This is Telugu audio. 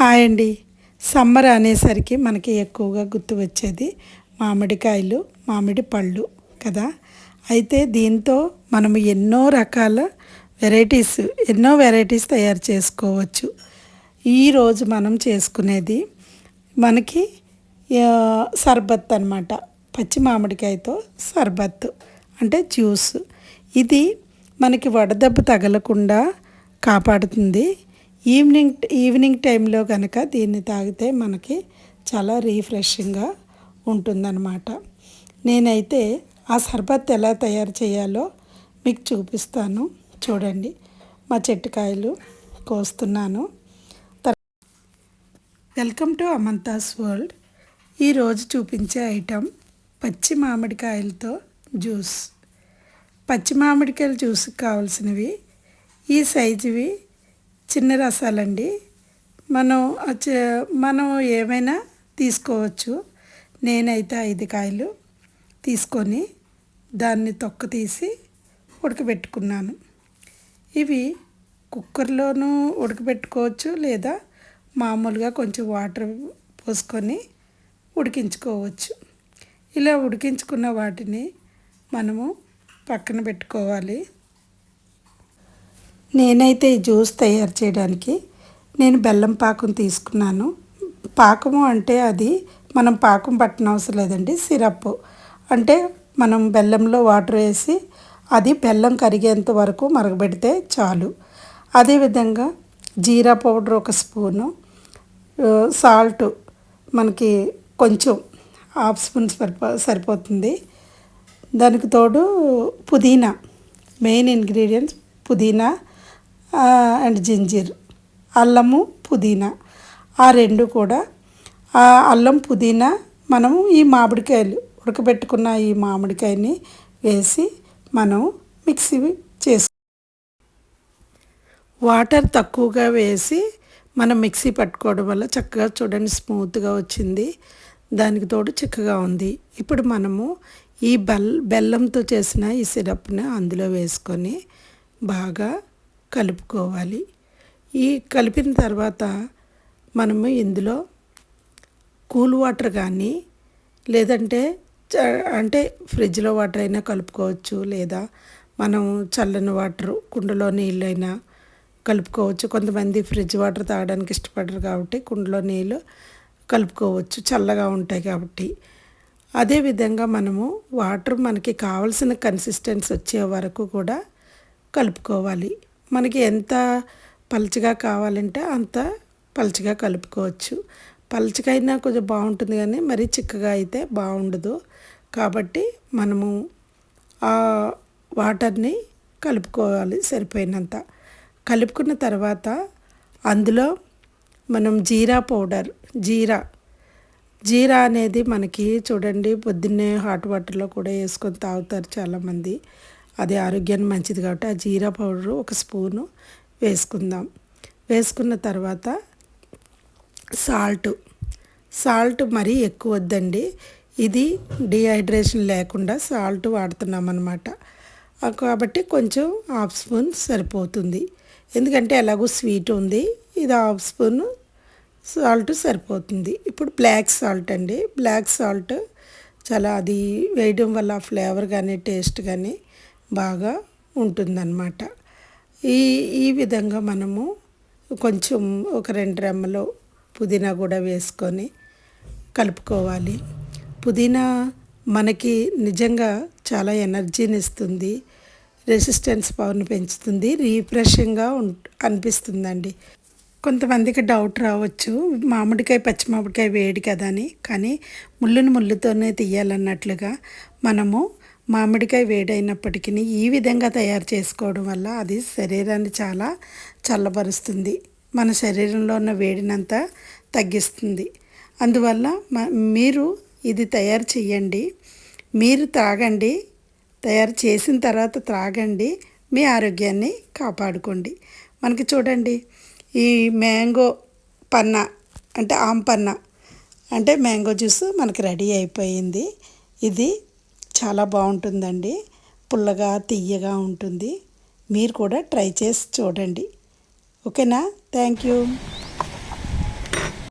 హాయ్ అండి. సమ్మర్ అనేసరికి మనకి ఎక్కువగా గుర్తు వచ్చేది మామిడికాయలు మామిడి పళ్ళు కదా. అయితే దీంతో మనం ఎన్నో రకాల వెరైటీస్ ఎన్నో వెరైటీస్ తయారు చేసుకోవచ్చు. ఈరోజు మనం చేసుకునేది మనకి సర్బత్ అనమాట పచ్చి మామిడికాయతో సర్బత్ అంటే జ్యూస్. ఇది మనకి వడదెబ్బ తగలకుండా కాపాడుతుంది. ఈవినింగ్ ఈవినింగ్ టైంలో కనుక దీన్ని తాగితే మనకి చాలా రీఫ్రెషింగ్గా ఉంటుందన్నమాట. నేనైతే ఆ సర్బత్ ఎలా తయారు చేయాలో మీకు చూపిస్తాను. చూడండి మా చెట్టుకాయలు కోస్తున్నాను. Welcome to Amantha's world. ఈరోజు చూపించే ఐటెం పచ్చి మామిడికాయలతో జ్యూస్. పచ్చి మామిడికాయల జ్యూస్కి కావాల్సినవి ఈ సైజువి చిన్న రసాలండి. మనం మనం ఏమైనా తీసుకోవచ్చు. నేనైతే ఐదు కాయలు తీసుకొని దాన్ని తొక్క తీసి ఉడకబెట్టుకున్నాను. ఇవి కుక్కర్లోనూ ఉడకబెట్టుకోవచ్చు లేదా మామూలుగా కొంచెం వాటర్ పోసుకొని ఉడికించుకోవచ్చు. ఇలా ఉడికించుకున్న వాటిని మనము పక్కన పెట్టుకోవాలి. నేనైతే ఈ జ్యూస్ తయారు చేయడానికి నేను బెల్లం పాకం తీసుకున్నాను. పాకము అంటే అది మనం పాకం పట్టనవసరం అవసరం లేదండి సిరప్ అంటే మనం బెల్లంలో వాటర్ వేసి అది బెల్లం కరిగేంత వరకు మరగబెడితే చాలు. అదేవిధంగా జీరా పౌడర్ ఒక స్పూను సాల్ట్ మనకి కొంచెం హాఫ్ స్పూన్ సరిపో సరిపోతుంది. దానికి తోడు పుదీనా మెయిన్ ఇంగ్రీడియంట్స్ పుదీనా అండ్ జింజర్ అల్లము పుదీనా. ఆ రెండు కూడా ఆ అల్లం పుదీనా మనము ఈ మామిడికాయలు ఉడకబెట్టుకున్న ఈ మామిడికాయని వేసి మనం మిక్సీ చేసు వాటర్ తక్కువగా వేసి మనం మిక్సీ పట్టుకోవడం వల్ల చక్కగా చూడండి స్మూత్గా వచ్చింది. దానికి తోడు చిక్కగా ఉంది. ఇప్పుడు మనము ఈ బెల్ బెల్లంతో చేసిన ఈ సిరప్ని అందులో వేసుకొని బాగా కలుపుకోవాలి. ఈ కలిపిన తర్వాత మనము ఇందులో కూల్ వాటర్ కానీ లేదంటే చ- అంటే ఫ్రిడ్జ్లో వాటర్ అయినా కలుపుకోవచ్చు లేదా మనం చల్లని వాటర్ కుండలో నీళ్ళైనా కలుపుకోవచ్చు. కొంతమంది ఫ్రిడ్జ్ వాటర్ తాగడానికి ఇష్టపడరు కాబట్టి కుండలో నీళ్ళు కలుపుకోవచ్చు. చల్లగా ఉంటాయి కాబట్టి. అదేవిధంగా మనము వాటర్ మనకి కావలసిన కన్సిస్టెన్సీ వచ్చే వరకు కూడా కలుపుకోవాలి. మనకి ఎంత పలుచగా కావాలంటే అంత పలుచగా కలుపుకోవచ్చు. పలుచకైనా అయినా కొంచెం బాగుంటుంది కానీ మరీ చిక్కగా అయితే బాగుండదు. కాబట్టి మనము ఆ వాటర్ని కలుపుకోవాలి సరిపోయినంత. కలుపుకున్న తర్వాత అందులో మనం జీరా పౌడర్ జీరా. జీరా అనేది మనకి చూడండి పొద్దున్నే హాట్ వాటర్లో కూడా వేసుకొని తాగుతారు చాలామంది. అది ఆరోగ్యానికి మంచిది కాబట్టి ఆ జీరా పౌడర్ ఒక స్పూను వేసుకుందాం. వేసుకున్న తర్వాత సాల్ట్. సాల్ట్ మరీ ఎక్కువ వద్దండి. ఇది డిహైడ్రేషన్ లేకుండా సాల్ట్ వాడుతున్నాం అనమాట కాబట్టి కొంచెం హాఫ్ స్పూన్ సరిపోతుంది. ఎందుకంటే ఎలాగో స్వీట్ ఉంది. ఇది హాఫ్ స్పూన్ సాల్ట్ సరిపోతుంది. ఇప్పుడు బ్లాక్ సాల్ట్ అండి. బ్లాక్ సాల్ట్ చాలా అది వేయడం వల్ల ఫ్లేవర్ కానీ టేస్ట్ కానీ బాగా ఉంటుందన్నమాట. ఈ ఈ విధంగా మనము కొంచెం ఒక రెండు రెమ్మలు పుదీనా కూడా వేసుకొని కలుపుకోవాలి. పుదీనా మనకి నిజంగా చాలా ఎనర్జీని ఇస్తుంది రెసిస్టెన్స్ పవర్ని పెంచుతుంది రీఫ్రెషింగ్గా ఉం అనిపిస్తుందండి. కొంతమందికి డౌట్ రావచ్చు మామిడికాయ పచ్చి మామిడికాయ వేడి కదా అని కానీ ముళ్ళుని ముళ్ళుతోనే తీయాలన్నట్లుగా మనము మామిడికాయ వేడైనప్పటికీ ఈ విధంగా తయారు చేసుకోవడం వల్ల అది శరీరాన్ని చాలా చల్లబరుస్తుంది. మన శరీరంలో ఉన్న వేడినంత తగ్గిస్తుంది. అందువల్ల మ- మీరు ఇది తయారు చేయండి మీరు త్రాగండి. తయారు చేసిన తర్వాత త్రాగండి. మీ ఆరోగ్యాన్ని కాపాడుకోండి. మనకి చూడండి ఈ మ్యాంగో పన్న అంటే ఆమ్ పన్న అంటే మ్యాంగో జ్యూస్ మనకి రెడీ అయిపోయింది. ఇది చాలా బాగుంటుందండి. పుల్లగా తియ్యగా ఉంటుంది. మీరు కూడా ట్రై చేసి చూడండి. ఓకేనా? Thank you.